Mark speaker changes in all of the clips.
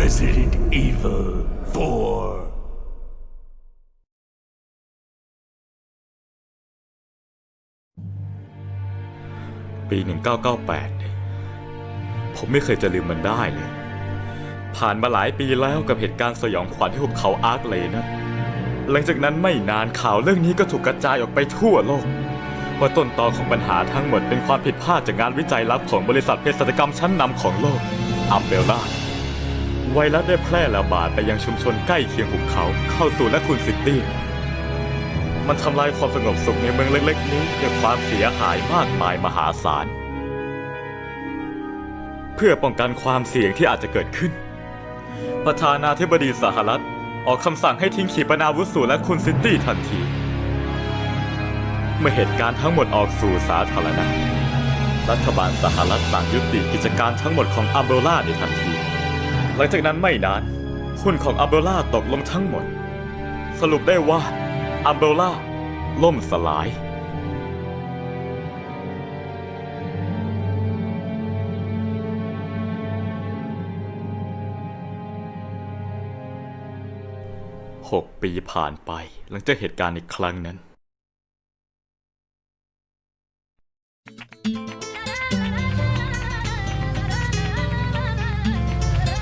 Speaker 1: Resident Evil 4.
Speaker 2: ปี 1998 ผมไม่เคยจะลืมมันได้เลย ผ่านมาหลายปีแล้วกับเหตุการณ์สยองขวัญที่หุบเขาอาร์คเลยนะหลังจากนั้นไม่นานข่าวเรื่องนี้ก็ถูกกระจายออกไปทั่วโลก ว่าต้นตอของปัญหาทั้งหมดเป็นความผิดพลาดจากงานวิจัยลับของบริษัทเภสัชกรรมชั้นนำของโลกอัมเบลล่า ไวรัสได้แพร่ระบาดไปยังชุมชนใกล้เคียงหุบเขาเข้าสู่และคุณซิตี้ มันทำลายความสงบสุขในเมืองเล็กๆ นี้ด้วยความเสียหายมากมายมหาศาล เพื่อป้องกันความเสี่ยงที่อาจจะเกิดขึ้น ประธานาธิบดีสหรัฐ ออกคำสั่งให้ทิ้งขีปนาวุธสู่และคุณซิตี้ทันที เมื่อเหตุการณ์ทั้งหมดออกสู่สาธารณะรัฐบาลสหรัฐสั่งยุติกิจการทั้งหมดของอัมเบล่าในทันที หลังจากนั้นไม่นานหุ้นของอัมเบล่าตกลงทั้งหมด สรุปได้ว่าอัมเบล่าล่มสลายหกปีผ่านไปหลังจากเหตุการณ์ในครั้งนั้น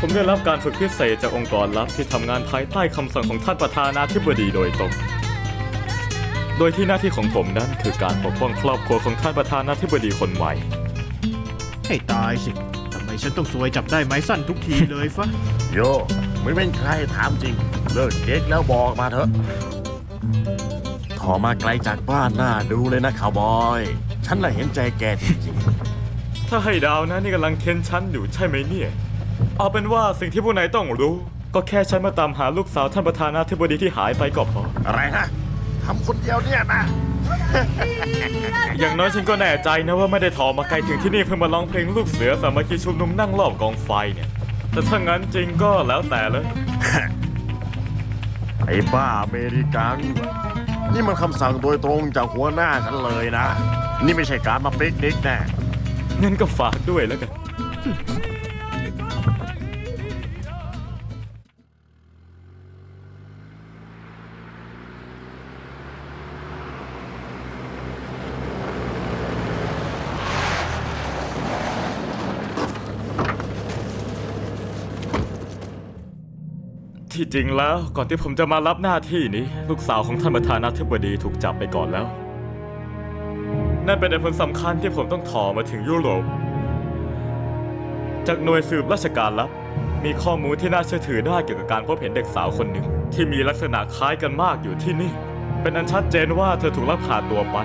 Speaker 2: ผมได้รับการฝึกพิเศษจากองค์กรลับที่ทำงานภายใต้คำสั่งของท่านประธานาธิบดีโดยตรง โดยที่หน้าที่ของผมนั้นคือการปกป้องครอบครัวของท่านประธานาธิบดีคนใหม่
Speaker 3: ให้ตายสิ ทำไมฉันต้องซวยจับได้ไม้สั้นทุกทีเลยฟะ
Speaker 4: โยไม่เป็นใครถามจริง เลิกเก๊กแล้วบอกมาเถอะขอมาไกลจากบ้านหน้าดูเลยนะข่าวบอย ฉันละเห็นใจแกจริง
Speaker 2: ถ้าให้ดาวนะนี่กำลังเค้นฉันอยู่ใช่ไหมเนี่ย เอาเป็นว่าสิ่งที่ผู้นายต้องรู้ ก็แค่ฉันมาตามหาลูกสาวท่านประธานาธิบดีที่หายไปก็พอ
Speaker 4: ๆอะไรนะทำคนเดียวเนี่ยนะ
Speaker 2: อย่างน้อยฉันก็แน่ใจนะว่าไม่ได้ถอมาไกลถึงที่นี่เพื่อมาร้องเพลงลูกเสือสามัคคีชุมนุมนั่งรอบกองไฟเนี่ย แต่ถ้างั้นจริงก็แล้วแต่เลย
Speaker 4: ไอ้บ้าอเมริกันนี่มันคำสั่งโดยตรงจากหัวหน้าฉันเลยนะ นี่ไม่ใช่การมาปิกนิกแน่
Speaker 2: งั้นก็ฝากด้วยแล้วกัน ที่จริงแล้วก่อนที่ผมจะมารับหน้าที่นี้ ลูกสาวของท่านประธานาธิบดีถูกจับไปก่อนแล้ว นั่นเป็นเหตุผลสำคัญที่ผมต้องถอมาถึงยุโรป จากหน่วยสืบราชการลับ มีข้อมูลที่น่าเชื่อถือได้เกี่ยวกับการพบเห็นเด็กสาวคนหนึ่ง ที่มีลักษณะคล้ายกันมากอยู่ที่นี่ เป็นอันชัดเจนว่าเธอถูกลักพาตัวไป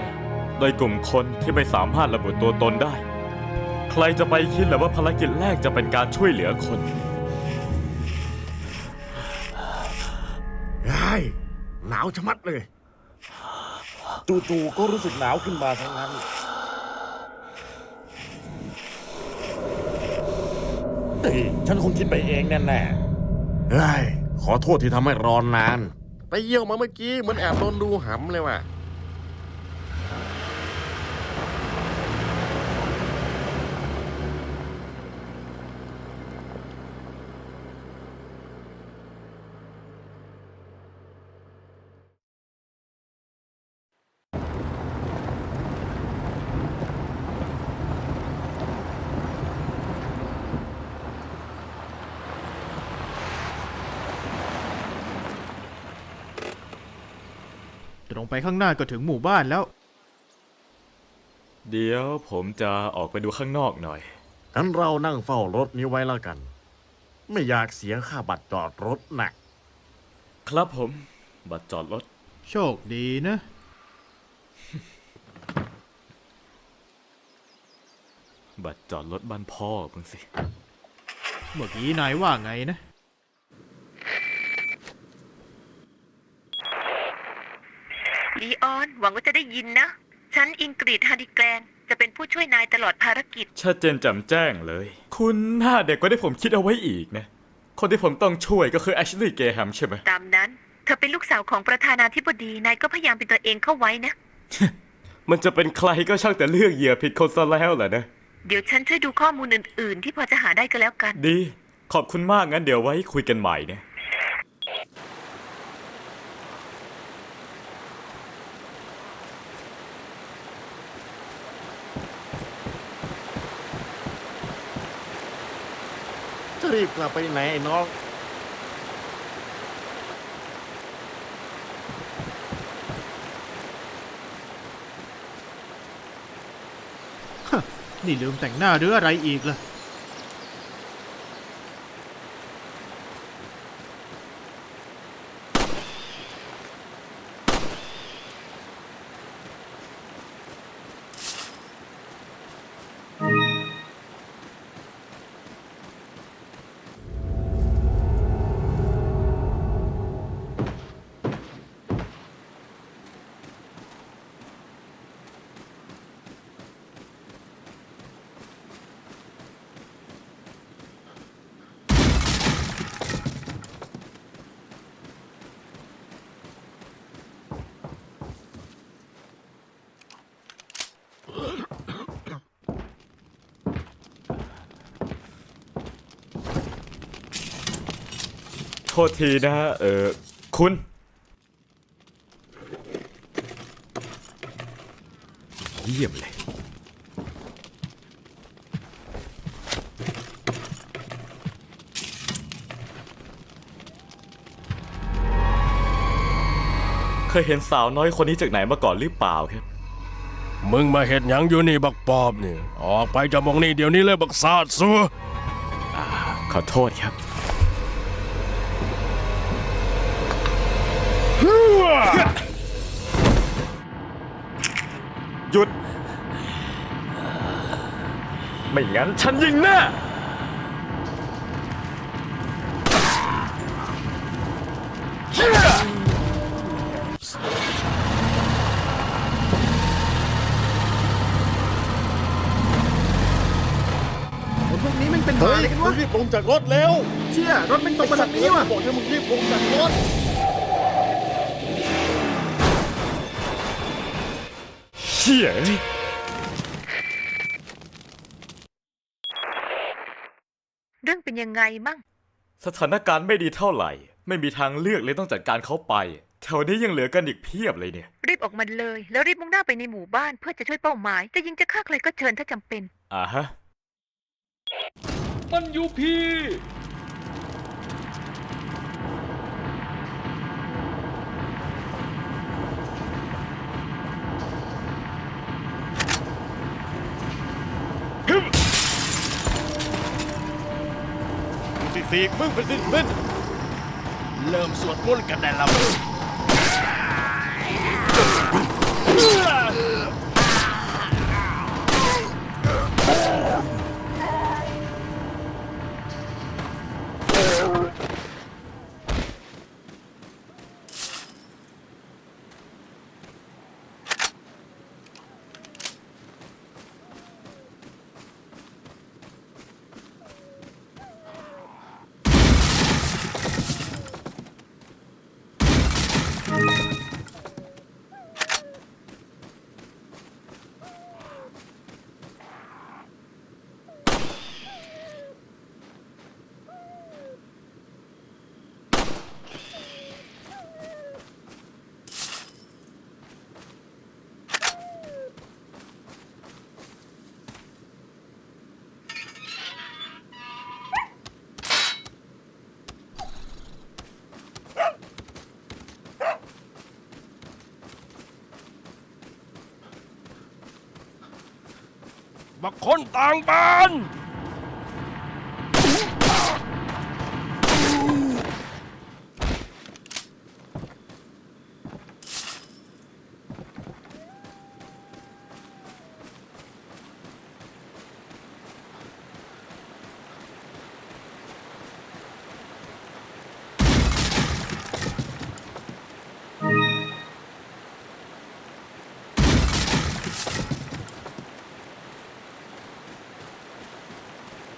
Speaker 2: โดยกลุ่มคนที่ไม่สามารถระบุตัวตนได้ ใครจะไปคิดหรือว่าภารกิจแรกจะเป็นการช่วยเหลือคน
Speaker 4: หนาวชะมัดเลย จู่ๆก็รู้สึกหนาวขึ้นมาทั้งนั้น เฮ้ยฉันคงคิดไปเองแน่ๆเฮ้ยขอโทษที่ทำให้รอนนาน ไปเยี่ยวมาเมื่อกี้เหมือนแอบโดนดูหำเลยว่ะ
Speaker 3: ตรงไปข้างหน้าก็ถึงหมู่บ้านแล้ว
Speaker 2: เดี๋ยวผมจะออกไปดูข้างนอกหน่อย
Speaker 4: งั้นเรานั่งเฝ้ารถนี้ไว้แล้วกัน ไม่อยากเสียค่าบัตรจอดรถหนัก
Speaker 2: ครับผม บัตรจอดรถ
Speaker 3: โชคดีนะ
Speaker 2: บัตรจอดรถบ้านพ่อมึงสิ
Speaker 3: เมื่อกี้นายว่าไงนะ
Speaker 5: ลีออนหวังว่าจะได้ยินนะ ฉันอิงกรีดฮาร์ดิแกรน จะเป็นผู้ช่วยนายตลอดภารกิจ
Speaker 2: ชัดเจนแจ่มแจ้งเลย คุณหน้าเด็กกว่าที่ผมคิดเอาไว้อีกนะ คนที่ผมต้องช่วยก็คือแอชลีย์เกแฮมใช่ไหม
Speaker 5: ตามนั้น เธอเป็นลูกสาวของประธานาธิบดี นายก็พยายามเป็นตัวเองเข้าไว้นะ
Speaker 2: มันจะเป็นใครก็ช่างแต่เลือกเหยื่อผิดคนซะแล้วแหละนะ
Speaker 5: เดี๋ยวฉันช่วยดูข้อมูลอื่น ๆ ที่พอจะหาได้ก็แล้วกัน
Speaker 2: ดี ขอบคุณมากงั้นเดี๋ยวไว้คุยกันใหม่เนี่ย
Speaker 4: จะ รีบกลับไปไหนไอ้น้อง
Speaker 3: นี่ลืมแต่งหน้าหรืออะไรอีกล่ะ
Speaker 2: ษทีนะฮะ เออคุณ เยี่ยมเลย เคยเห็นสาวน้อยคนนี้จากไหนมาก่อนหรือเปล่าครับ
Speaker 6: มึงมาเห็ดหยังอยู่นี่บักปอบนี่ออกไปจากหมองนี่เดี๋ยวนี้เลยบักซาดซัว
Speaker 2: ขอโทษครับ หยุด ไม่งั้นฉันยิงแน่
Speaker 3: พวกนี้มันเป็น
Speaker 4: เฮ้ย
Speaker 3: รกัน
Speaker 4: มึงรีบลงจากรถเร็ว
Speaker 3: เชี่ยรถมันตกมาแบบนี้ว่ะ
Speaker 4: บอกให้มึงรีบลงจากรถ
Speaker 2: ชี่ยเอ้ย
Speaker 5: เรื่องเป็นยังไงมั่ง
Speaker 2: สถานการณ์ไม่ดีเท่าไหร่ ไม่มีทางเลือกเลยต้องจัดการเขาไป แถวนี้ยังเหลือกันอีกเพียบเลยเนี่ย
Speaker 5: รีบออกมาเลย แล้วรีบมุ่งหน้าไปในหมู่บ้านเพื่อจะช่วยเป้าหมาย จะยิงจะฆ่าใครก็เชิญถ้าจำเป็น
Speaker 2: อ่าฮะ
Speaker 6: มันอยู่พี่
Speaker 4: ตีกมึงเป็นสิเป็น
Speaker 6: เริ่มสวดมนต์กันได้แล้ว บักคนต่างบ้าน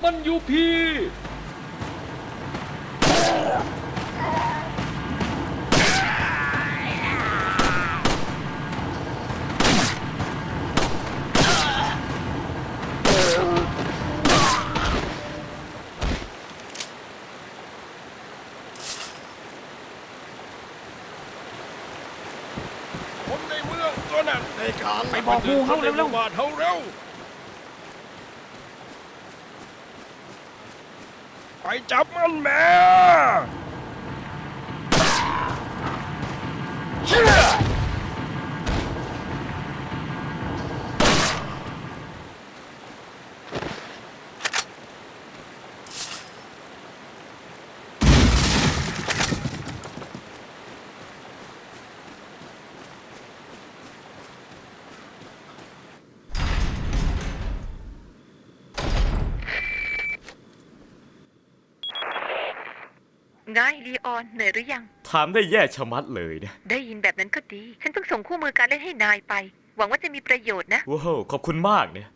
Speaker 6: มันอยู่พี่คนในเมืงตัวนั้
Speaker 4: ในการ
Speaker 6: ไปบอกหมู่เขาเร็วๆ บ้ มันแม่
Speaker 5: ไงลีออนเหนื่อยหรือยัง
Speaker 2: ถามได้แย่ชะมัดเลยเนี่ย
Speaker 5: ได้ยินแบบนั้นก็ดี ฉันเพิ่งส่งคู่มือการเล่นให้นายไป หวังว่าจะมีประโยชน์นะ
Speaker 2: ว้าวขอบคุณมากเนี่ย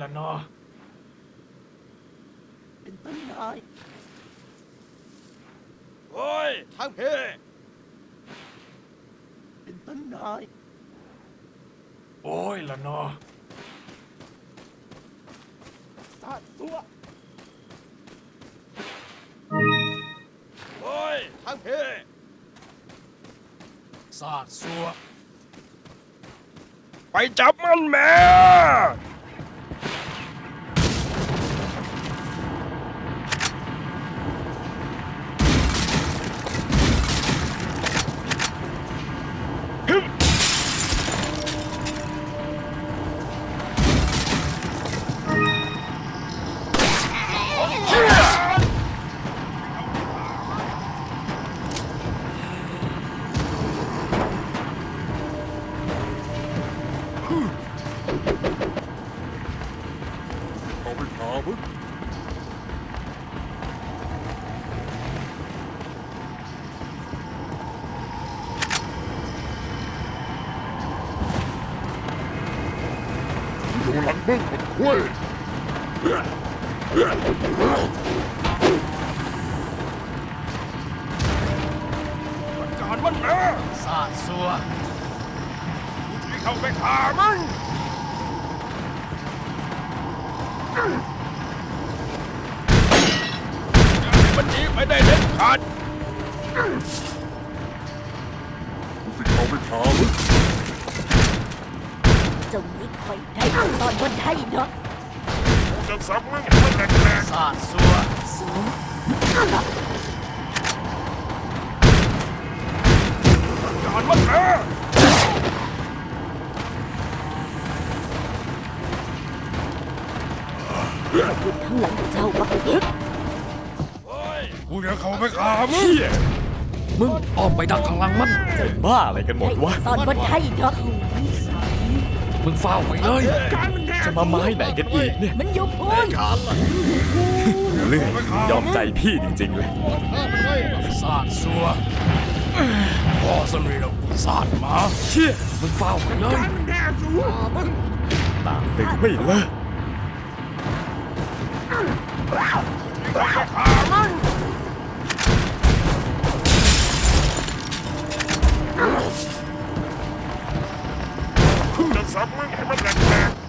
Speaker 6: ละเนาะ
Speaker 4: เป็นต้นไม้
Speaker 6: โอ้ย
Speaker 4: ทางเพเป็นต้นไม้
Speaker 6: โอ้ยละเนาะ
Speaker 4: สาดตัว
Speaker 6: โอ้ย
Speaker 4: ทางเพ
Speaker 6: สาดสัวไปจับมันแม่
Speaker 4: ไป
Speaker 6: ได้เด็ดขาด
Speaker 4: สิเอาไปหามึง
Speaker 7: เจ้านี้คอยได้ตอนบนไทยเนาะ
Speaker 6: จะสับมึงให้มันแหลกๆสาดสัว
Speaker 7: สูง
Speaker 6: การมันแม่
Speaker 7: อยู่ข้างหลังเจ้าบักลึก
Speaker 6: โอ้ ยกูจะเข้าไปฆ่ามึง
Speaker 2: มึงออกไปดักข้างหลังมันจะบ้าอะไรกันหมดวะ
Speaker 7: ตอนบนไทยเนาะ
Speaker 2: มึงเฝ้าไว้เลยจะมาไม้ไหนกันอีกเนี่ย
Speaker 7: มันอยู่พูน
Speaker 2: เรื่องยอมใจพี่จริง ๆ เลย
Speaker 6: สาดสัวพ่อสนิทกับสาดหมา
Speaker 2: เชี่ยมึงเฝ้าไปเลยตามตึงไม่เลิก
Speaker 6: ฆ่ามึง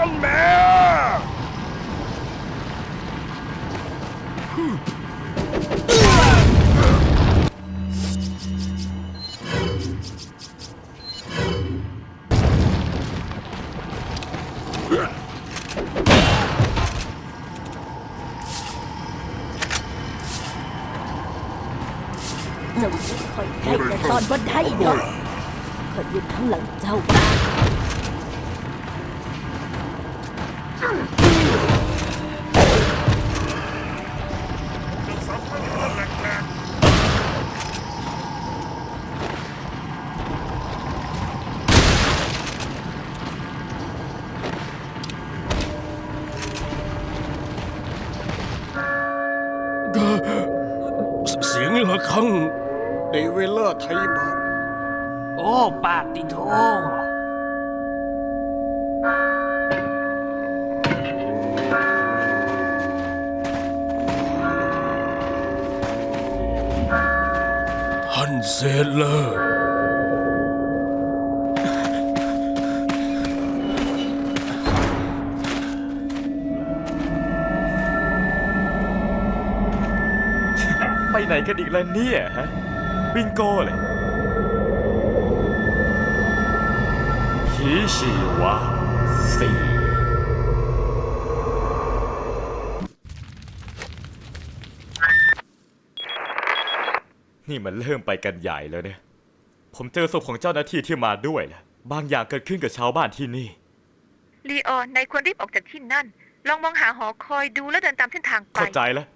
Speaker 6: from man!
Speaker 7: เสี
Speaker 6: ยงระฆังเดเวลเลอร์ไทยมา
Speaker 1: โอ้ปาติโท
Speaker 6: ท่านเซเลอร์
Speaker 2: กันอีกแล้วเนี่ยฮะบิงโก้เลยฮิชิวะสี่นี่มันเริ่มไปกันใหญ่แล้วเนี่ย ผมเจอศพของเจ้าหน้าที่ที่มาด้วยแหละบางอย่างเกิดขึ้นกับชาวบ้านที่นี่
Speaker 5: ลีออนนายควรรีบออกจากที่นั่น ลองมองหาหอคอยดูแล้วเดินตามเส้นทางไป
Speaker 2: เข้าใจแล้ว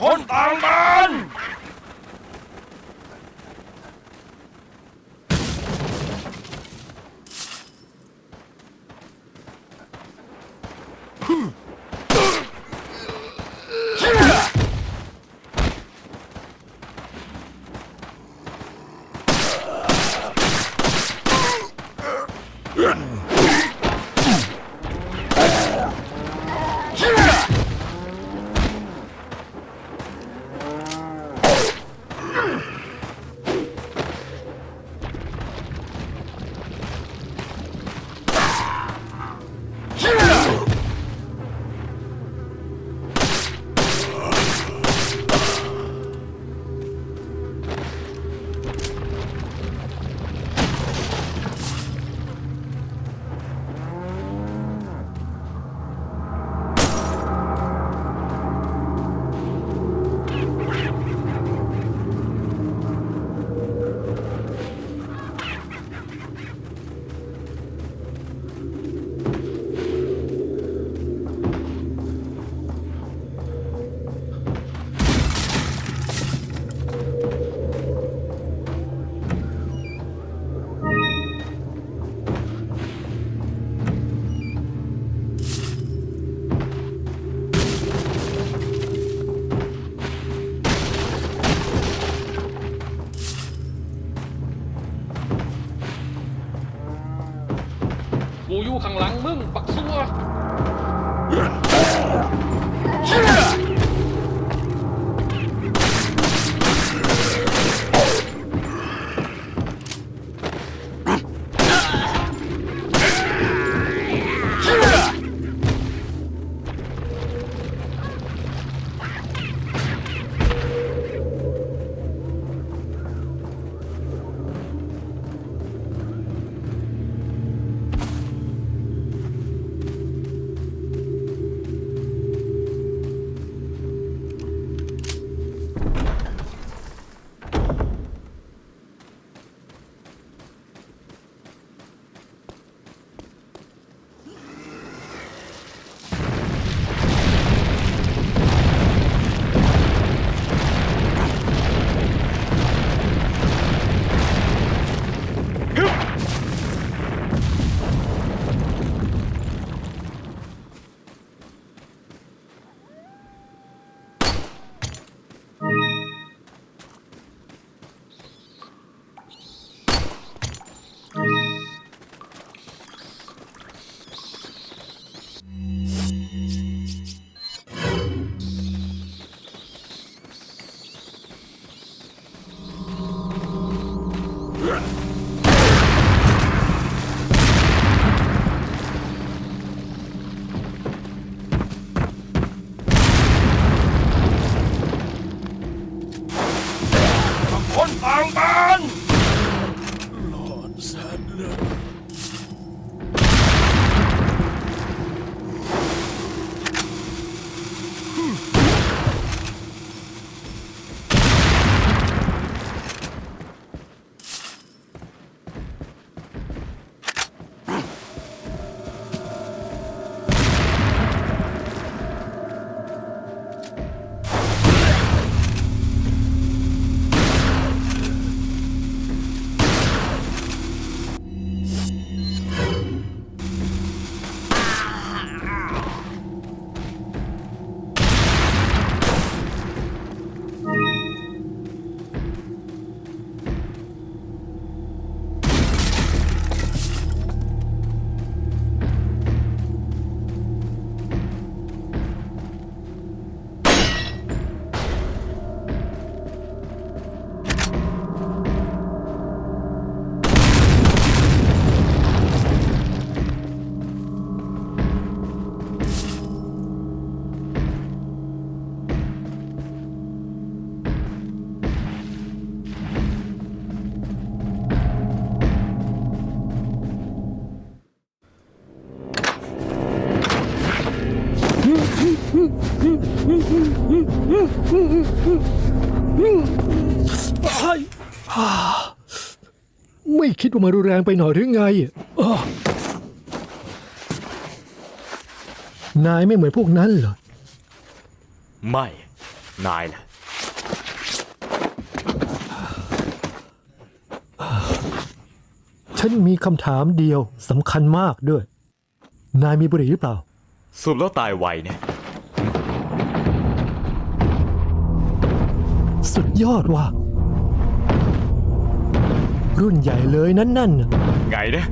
Speaker 6: คนต่างบ้าน
Speaker 8: Hmm. ม่
Speaker 6: คิ
Speaker 9: ดว่ามารุนแรงไปหน่อยหรือไงอ้อนายไม่เหมือนพวกนั้นเหรอ
Speaker 2: ไม่ นายล่ะ
Speaker 9: ฉันมีคำถามเดียวสำคัญมากด้วย นายมีบุหรี่หรือเปล่า
Speaker 2: สูบแล้วตายไวเนี่ย
Speaker 9: สุดยอดว่ะ รุ่นใหญ่เลยนั่นนั่นน่ะ
Speaker 2: ไงนะ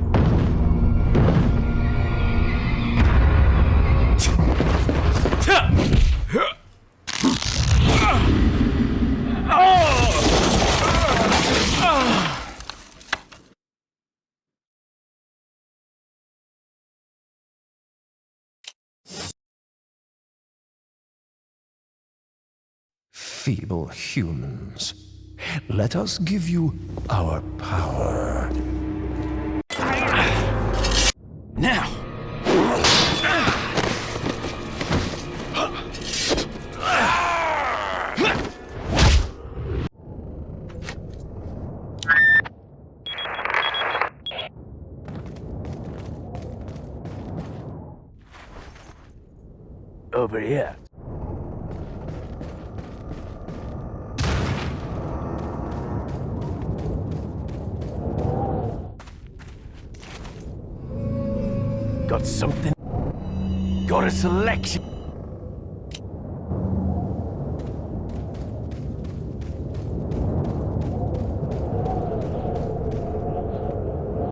Speaker 10: Feeble humans, let us give you our power.